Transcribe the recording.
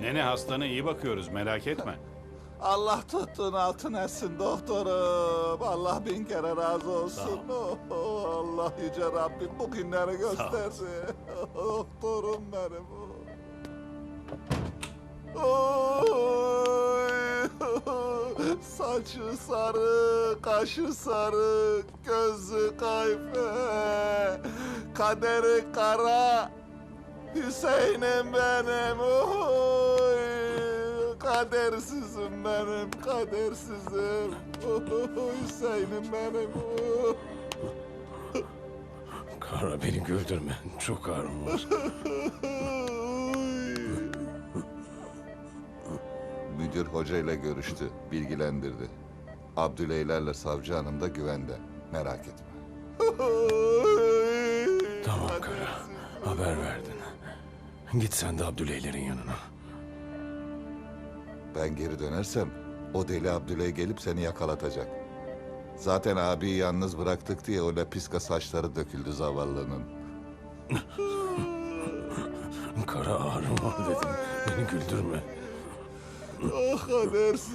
Nene hastana iyi bakıyoruz merak etme. Allah tuttuğun altın etsin doktorum. Allah bin kere razı olsun. Oh, Allah yüce Rabbim bu günleri gösterdi. doktorum benim. Oy. Saçı sarı, kaşı sarı, gözü kayfe, kaderi kara, Hüseyin'im benim. Oy. Kadersizim benim, kadersizim. Oy, Hüseyin'im benim. Kara beni güldürme. Çok ağrım var. Müdür hocayla görüştü, bilgilendirdi. Abdüleylerle savcı hanım da güvende. Merak etme. Tamam Kara. Haber verdin. Git sen de Abdüleylerin yanına. Ben geri dönersem o deli Abdüley gelip seni yakalatacak. Zaten abiyi yalnız bıraktık diye o lapiska saçları döküldü zavallının. Kara ağrım var dedim. Beni güldürme. Ah kadersiz.